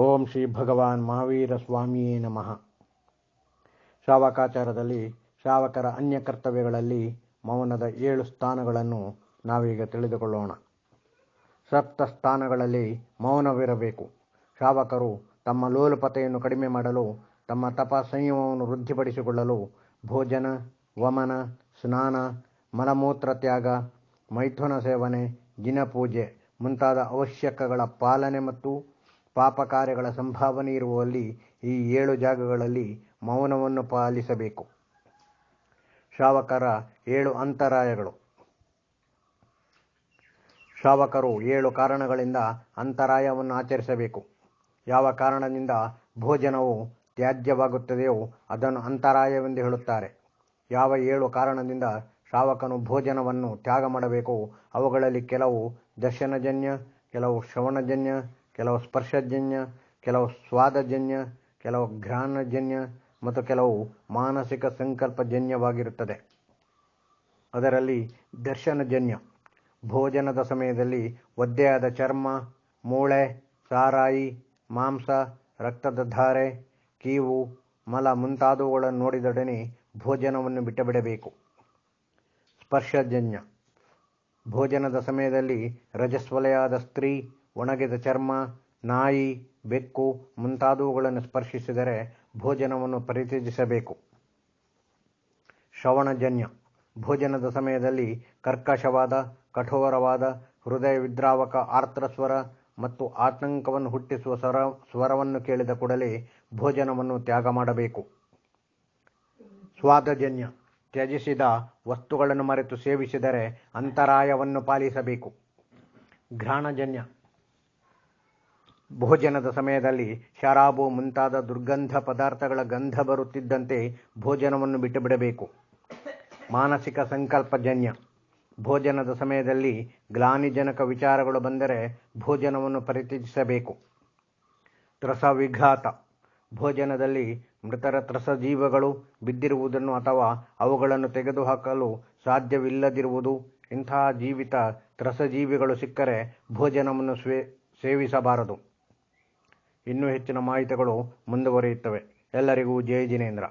ಓಂ ಶ್ರೀ ಭಗವಾನ್ ಮಹಾವೀರ ಸ್ವಾಮಿಯೇ ನಮಃ. ಶ್ರಾವಕಾಚಾರದಲ್ಲಿ ಶ್ರಾವಕರ ಅನ್ಯ ಕರ್ತವ್ಯಗಳಲ್ಲಿ ಮೌನದ ಏಳು ಸ್ಥಾನಗಳನ್ನು ನಾವೀಗ ತಿಳಿದುಕೊಳ್ಳೋಣ. ಸಪ್ತ ಸ್ಥಾನಗಳಲ್ಲಿ ಮೌನವಿರಬೇಕು. ಶ್ರಾವಕರು ತಮ್ಮ ಲೋಲುಪತೆಯನ್ನು ಕಡಿಮೆ ಮಾಡಲು, ತಮ್ಮ ತಪ ಸಂಯಮವನ್ನು ವೃದ್ಧಿಪಡಿಸಿಕೊಳ್ಳಲು ಭೋಜನ, ವಮನ, ಸ್ನಾನ, ಮಲಮೂತ್ರ ತ್ಯಾಗ, ಮೈಥುನ ಸೇವನೆ, ದಿನಪೂಜೆ ಮುಂತಾದ ಅವಶ್ಯಕಗಳ ಪಾಲನೆ ಮತ್ತು ಪಾಪ ಕಾರ್ಯಗಳ ಸಂಭಾವನೆ ಇರುವಲ್ಲಿ ಈ ಏಳು ಜಾಗಗಳಲ್ಲಿ ಮೌನವನ್ನು ಪಾಲಿಸಬೇಕು. ಶ್ರಾವಕರ ಏಳು ಅಂತರಾಯಗಳು. ಶ್ರಾವಕರು ಏಳು ಕಾರಣಗಳಿಂದ ಅಂತರಾಯವನ್ನು ಆಚರಿಸಬೇಕು. ಯಾವ ಕಾರಣದಿಂದ ಭೋಜನವು ತ್ಯಾಜ್ಯವಾಗುತ್ತದೆಯೋ ಅದನ್ನು ಅಂತರಾಯವೆಂದು ಹೇಳುತ್ತಾರೆ. ಯಾವ ಏಳು ಕಾರಣದಿಂದ ಶ್ರಾವಕನು ಭೋಜನವನ್ನು ತ್ಯಾಗ ಮಾಡಬೇಕು ಅವುಗಳಲ್ಲಿ ಕೆಲವು ದರ್ಶನಜನ್ಯ, ಕೆಲವು ಶ್ರವಣಜನ್ಯ ಕೆಲವು ಸ್ಪರ್ಶಜನ್ಯ, ಕೆಲವು ಸ್ವಾದಜನ್ಯ, ಕೆಲವು ಘ್ರಾಣಜನ್ಯ ಮತ್ತು ಕೆಲವು ಮಾನಸಿಕ ಸಂಕಲ್ಪಜನ್ಯವಾಗಿರುತ್ತದೆ. ಅದರಲ್ಲಿ ದರ್ಶನಜನ್ಯ. ಭೋಜನದ ಸಮಯದಲ್ಲಿ ಒದ್ದೆಯಾದ ಚರ್ಮ, ಮೂಳೆ, ಸಾರಾಯಿ, ಮಾಂಸ, ರಕ್ತದ ಧಾರೆ, ಕೀವು, ಮಲ ಮುಂತಾದವುಗಳನ್ನು ನೋಡಿದೊಡನೆ ಭೋಜನವನ್ನು ಬಿಟ್ಟುಬಿಡಬೇಕು. ಸ್ಪರ್ಶಜನ್ಯ. ಭೋಜನದ ಸಮಯದಲ್ಲಿ ರಜಸ್ವಲೆಯಾದ ಸ್ತ್ರೀ ಒಣಗಿದ ಚರ್ಮ, ನಾಯಿ, ಬೆಕ್ಕು ಮುಂತಾದವುಗಳನ್ನು ಸ್ಪರ್ಶಿಸಿದರೆ ಭೋಜನವನ್ನು ಪರಿತ್ಯಜಿಸಬೇಕು. ಶ್ರವಣಜನ್ಯ. ಭೋಜನದ ಸಮಯದಲ್ಲಿ ಕರ್ಕಶವಾದ, ಕಠೋರವಾದ ಹೃದಯ ವಿದ್ರಾವಕ ಆರ್ದ್ರ ಸ್ವರ ಮತ್ತು ಆತಂಕವನ್ನು ಹುಟ್ಟಿಸುವ ಸ್ವರ, ಸ್ವರವನ್ನು ಕೇಳಿದ ಕೂಡಲೇ ಭೋಜನವನ್ನು ತ್ಯಾಗ ಮಾಡಬೇಕು. ಸ್ವಾದಜನ್ಯ. ತ್ಯಜಿಸಿದ ವಸ್ತುಗಳನ್ನು ಮರೆತು ಸೇವಿಸಿದರೆ ಅಂತರಾಯವನ್ನು ಪಾಲಿಸಬೇಕು. ಘ್ರಾಣಜನ್ಯ. ಭೋಜನದ ಸಮಯದಲ್ಲಿ ಶರಾಬು ಮುಂತಾದ ದುರ್ಗಂಧ ಪದಾರ್ಥಗಳ ಗಂಧ ಬರುತ್ತಿದ್ದಂತೆ ಭೋಜನವನ್ನು ಬಿಟ್ಟು ಬಿಡಬೇಕು ಮಾನಸಿಕ ಸಂಕಲ್ಪಜನ್ಯ. ಭೋಜನದ ಸಮಯದಲ್ಲಿ ಗ್ಲಾನಿಜನಕ ವಿಚಾರಗಳು ಬಂದರೆ ಭೋಜನವನ್ನು ಪರಿತ್ಯಜಿಸಬೇಕು. ತ್ರಸವಿಘಾತ. ಭೋಜನದಲ್ಲಿ ಮೃತರ ತ್ರಸಜೀವಗಳು ಬಿದ್ದಿರುವುದನ್ನು ಅಥವಾ ಅವುಗಳನ್ನು ತೆಗೆದುಹಾಕಲು ಸಾಧ್ಯವಿಲ್ಲದಿರುವುದು ಇಂತಹ ಜೀವಿತ ತ್ರಸಜೀವಿಗಳು ಸಿಕ್ಕರೆ ಭೋಜನವನ್ನು ಸ್ವೇ, ಸೇವಿಸಬಾರದು. ಇನ್ನೂ ಹೆಚ್ಚಿನ ಮಾಹಿತಿಗಳು ಮುಂದುವರಿಯುತ್ತವೆ. ಎಲ್ಲರಿಗೂ ಜೈ ಜಿನೇಂದ್ರ.